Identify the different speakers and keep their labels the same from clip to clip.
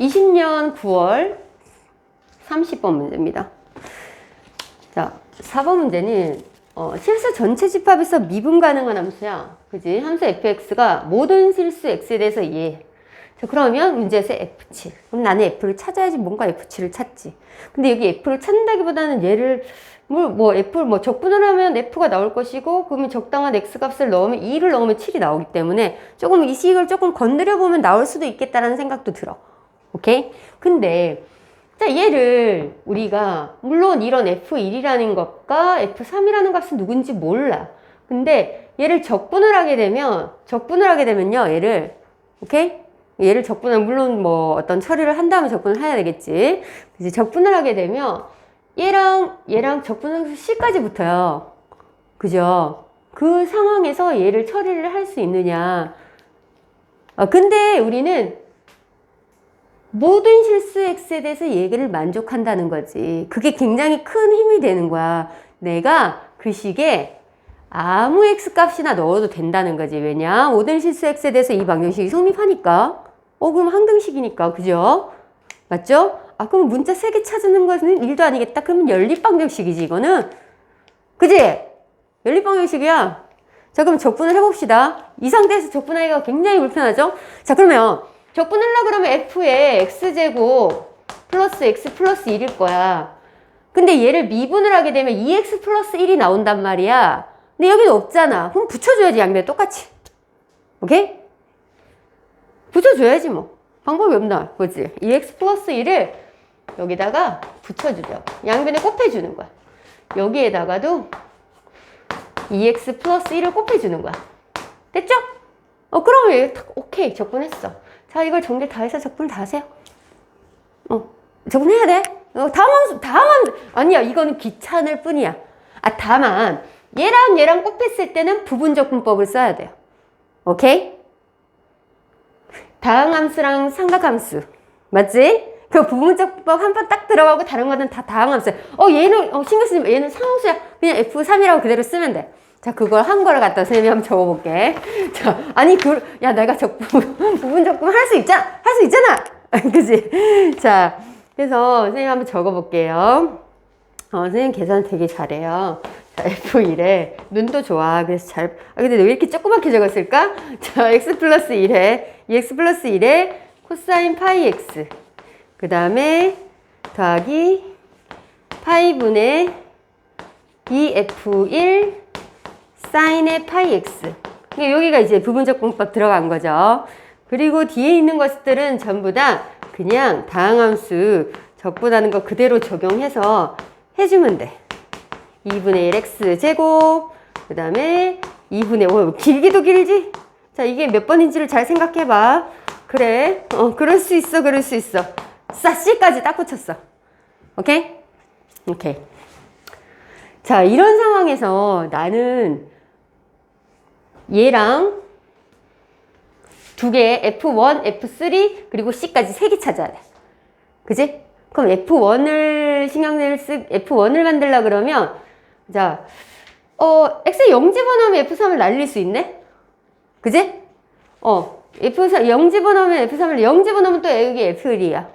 Speaker 1: 20년 9월 30번 문제입니다. 자, 4번 문제는 어, 실수 전체 집합에서 미분 가능한 함수야. 그지? 함수 fx가 모든 실수 x에 대해서 이해. 자, 그러면 문제에서 f7. 그럼 나는 f를 찾아야지 뭔가 f7을 찾지. 근데 여기 f를 찾는다기보다는 얘를 뭐, 뭐 f를 뭐 적분을 하면 f가 나올 것이고 그러면 적당한 x 값을 넣으면 2를 넣으면 7이 나오기 때문에 조금 이 식을 조금 건드려 보면 나올 수도 있겠다라는 생각도 들어. 오케이? 근데 자, 얘를 우리가 물론 이런 F1이라는 것과 F3이라는 값은 누군지 몰라. 근데 얘를 적분을 하게 되면 적분을 하게 되면요. 얘를 오케이? 얘를 적분을 물론 뭐 어떤 처리를 한 다음에 적분을 해야 되겠지. 이제 적분을 하게 되면 얘랑 얘랑 적분함수 C까지 붙어요. 그죠? 그 상황에서 얘를 처리를 할 수 있느냐. 아, 근데 우리는 모든 실수 X에 대해서 얘기를 만족한다는 거지. 그게 굉장히 큰 힘이 되는 거야. 내가 그 식에 아무 X 값이나 넣어도 된다는 거지. 왜냐? 모든 실수 X에 대해서 이 방정식이 성립하니까. 어, 그럼 항등식이니까. 그죠? 맞죠? 아, 그럼 문자 3개 찾는 것은 일도 아니겠다. 그러면 연립방정식이지, 이거는. 그지? 연립방정식이야. 자, 그럼 적분을 해봅시다. 이 상태에서 적분하기가 굉장히 불편하죠? 자, 그러면 적분하려고 그러면 f의 x제곱 플러스 x 플러스 1일 거야. 근데 얘를 미분을 하게 되면 2x 플러스 1이 나온단 말이야. 근데 여기는 없잖아. 그럼 붙여줘야지, 양변 똑같이. 오케이? 붙여줘야지, 뭐. 방법이 없나, 그지? 2x 플러스 1을 여기다가 붙여주죠. 양변에 곱해주는 거야. 여기에다가도 2x 플러스 1을 곱해주는 거야. 됐죠? 어, 그러면 오케이, 적분했어. 자, 이걸 정리 다 해서 적분을 다 하세요. 어, 적분해야 돼. 어, 다음 함수. 아니야, 이거는 귀찮을 뿐이야. 아, 다만, 얘랑 얘랑 곱했을 때는 부분적분법을 써야 돼요. 오케이? 다항 함수랑 삼각함수. 맞지? 그 부분적법 한 번 딱 들어가고 다른 거는 다 다항 함수야. 어, 얘는, 어, 신경 쓰지 마. 얘는 상수야. 그냥 F3이라고 그대로 쓰면 돼. 자, 그걸 한 거를 갖다 선생님이 한번 적어볼게. 자, 아니, 그, 야, 내가 적분, 부분 적분 할 수 있잖아! 할 수 있잖아! 그지? 자, 그래서 선생님 한번 적어볼게요. 어, 선생님 계산 되게 잘해요. 자, F1에 눈도 좋아. 그래서 잘, 아, 근데 왜 이렇게 조그맣게 적었을까? 자, X 플러스 1에, 2X 플러스 1에 코사인 파이 X. 그 다음에 더하기 파이분의 2F1 사인의 파이 x. 그러니까 여기가 이제 부분적 공법 들어간 거죠. 그리고 뒤에 있는 것들은 전부 다 그냥 다항함수 적분하는 거 그대로 적용해서 해주면 돼. 2분의 1 x 제곱, 그 다음에 2분의 5. 길기도 길지? 자, 이게 몇 번인지를 잘 생각해봐. 그래. 어, 그럴 수 있어, 그럴 수 있어. 싸, C까지 딱 붙였어. 오케이? 오케이. 자, 이런 상황에서 나는 얘랑 두 개, F1, F3, 그리고 C까지 세 개 찾아야 돼. 그지? 그럼 F1을, 신경을 쓰, F1을 만들려 그러면, 자, 어, X에 0 집어넣으면 F3을 날릴 수 있네? 그지? 어, F3, 0 집어넣으면 F3을 0 집어넣으면 또 여기 F1이야.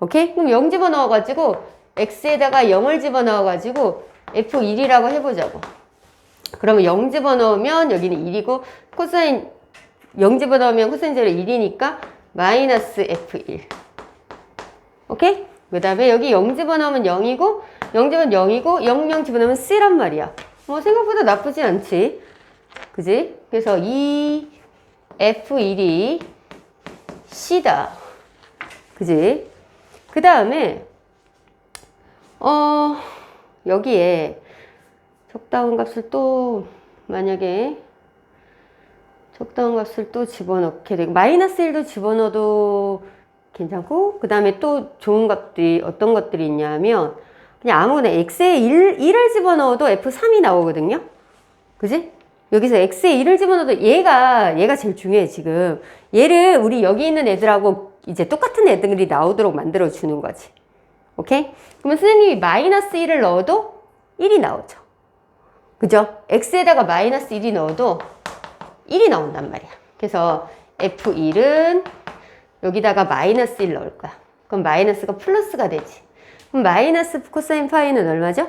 Speaker 1: 오케이? 그럼 0 집어넣어가지고, X에다가 0을 집어넣어가지고, F1이라고 해보자고. 그러면 0 집어넣으면 여기는 1이고 코사인 0 집어넣으면 코사인 제로 1이니까 마이너스 F1 오케이? 그 다음에 여기 0 집어넣으면 0이고 0 집어넣으면 0이고 0, 0 집어넣으면 C란 말이야 뭐 생각보다 나쁘지 않지 그지? 그래서 이 F1이 C다 그지? 그 다음에 어 여기에 적당한 값을 또 만약에 적당한 값을 또 집어넣게 되고 마이너스 1도 집어넣어도 괜찮고 그 다음에 또 좋은 값들이 어떤 것들이 있냐면 그냥 아무거나 x에 1, 1을 집어넣어도 f3이 나오거든요 그지? 여기서 x에 1을 집어넣어도 얘가 얘가 제일 중요해 지금 얘를 우리 여기 있는 애들하고 이제 똑같은 애들이 나오도록 만들어 주는 거지 오케이? 그러면 선생님이 마이너스 1을 넣어도 1이 나오죠 그죠? x에다가 마이너스 1이 넣어도 1이 나온단 말이야. 그래서 f1은 여기다가 마이너스 1 넣을 거야. 그럼 마이너스가 플러스가 되지. 그럼 마이너스 코사인 파이는 얼마죠?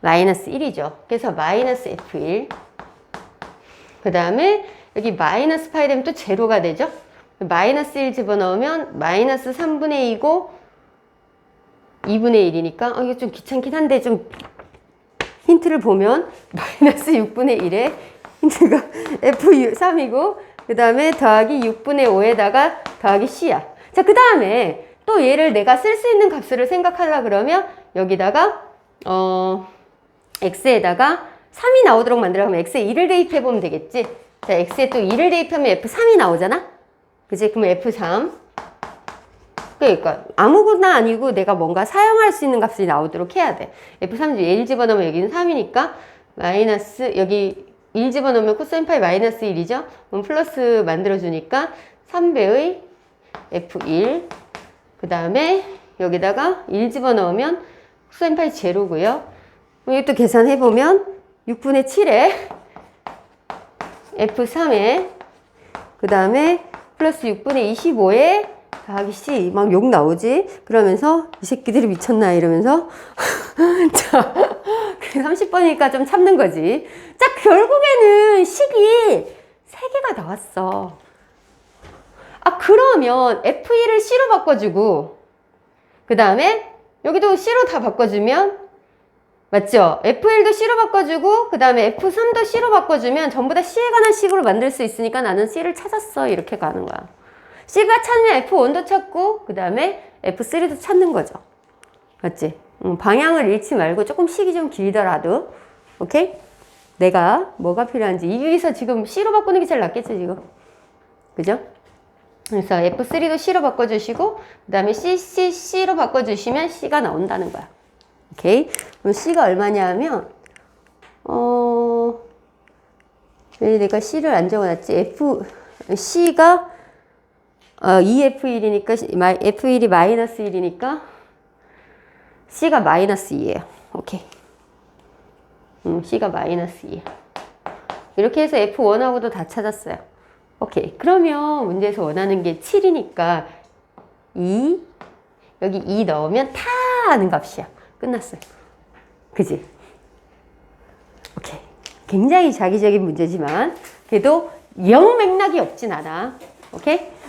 Speaker 1: 마이너스 1이죠. 그래서 마이너스 F1. 그 다음에 여기 마이너스 파이 되면 또 제로가 되죠? 마이너스 1 집어넣으면 마이너스 3분의 2고 2분의 1이니까 어, 이게 좀 귀찮긴 한데 좀 힌트를 보면 마이너스 6분의 1에 힌트가 F3이고 그 다음에 더하기 6분의 5에다가 더하기 C야. 자, 그 다음에 또 얘를 내가 쓸 수 있는 값으로 생각하려 그러면 여기다가 어 x에다가 3이 나오도록 만들어 그러면 x에 2를 대입해 보면 되겠지. 자, x에 또 2를 대입하면 f3이 나오잖아. 그지? 그러면 f3 그러니까 아무거나 아니고 내가 뭔가 사용할 수 있는 값이 나오도록 해야 돼. F3 중에 1 집어넣으면 여기는 3이니까 마이너스 여기 1 집어넣으면 코사인 파이 마이너스 1이죠. 그럼 플러스 만들어주니까 3배의 F1 그 다음에 여기다가 1 집어넣으면 코사인 파이 제로고요. 이것도 계산해보면 6분의 7에 F3에 그 다음에 플러스 6분의 25에 C 막욕 나오지? 그러면서 이 새끼들이 미쳤나? 이러면서. 자 30번이니까 좀 참는 거지. 자 결국에는 식이 3개가 나왔어. 아 그러면 F1을 C로 바꿔주고 그 다음에 여기도 C로 다 바꿔주면 맞죠? F1도 C로 바꿔주고 그 다음에 F3도 C로 바꿔주면 전부 다 C에 관한 식으로 만들 수 있으니까 나는 C를 찾았어. 이렇게 가는 거야 C가 찾으면 F1도 찾고 그 다음에 F3도 찾는 거죠 맞지? 음, 방향을 잃지 말고 조금 식이 좀 길더라도 오케이? 내가 뭐가 필요한지 여기서 지금 C로 바꾸는 게 제일 낫겠지 지금 그죠? 그래서 F3도 C로 바꿔주시고 그 다음에 C, C, C로 바꿔주시면 C가 나온다는 거야 오케이. 그럼 C가 얼마냐 하면, 어, 왜 내가 C를 안 적어놨지? F, C가, 어, 2F1이니까, F1이 마이너스 1이니까, C가 마이너스 2예요. 오케이. 음, C가 마이너스 2. 이렇게 해서 F1하고도 다 찾았어요. 오케이. 그러면 문제에서 원하는 게 7이니까 2, 여기 2 넣으면 타 하는 값이야. 끝났어요. 그지? 오케이. 굉장히 자기적인 문제지만, 그래도 영 맥락이 없진 않아. 오케이?